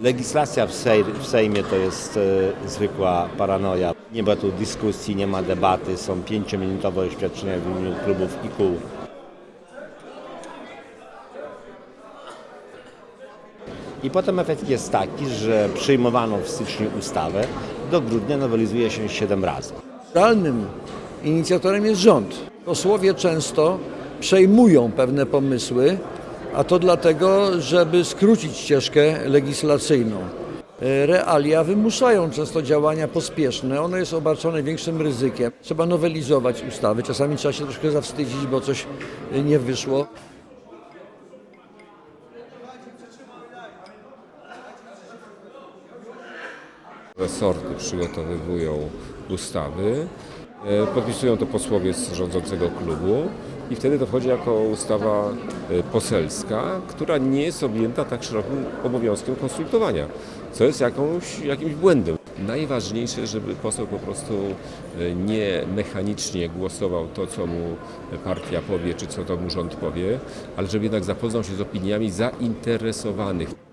Legislacja w, Sej w Sejmie to jest e, zwykła paranoja. Nie ma tu dyskusji, nie ma debaty, są pięciominutowe oświadczenia w imieniu klubów i kół. I potem efekt jest taki, że przyjmowaną w styczniu ustawę do grudnia nowelizuje się 7 razy. Realnym inicjatorem jest rząd. Posłowie często przejmują pewne pomysły, a to dlatego, żeby skrócić ścieżkę legislacyjną. E, Realia wymuszają często działania pospieszne, ono jest obarczone większym ryzykiem. Trzeba nowelizować ustawy, czasami trzeba się troszkę zawstydzić, bo coś e, nie wyszło. Resorty przygotowywują ustawy, e, podpisują to posłowie z rządzącego klubu i wtedy to wchodzi jako ustawa e, poselska, która nie jest objęta tak szerokim obowiązkiem konsultowania, co jest jakąś, jakimś błędem. Najważniejsze, żeby poseł po prostu e, nie mechanicznie głosował to, co mu partia powie, czy co to mu rząd powie, ale żeby jednak zapoznał się z opiniami zainteresowanych.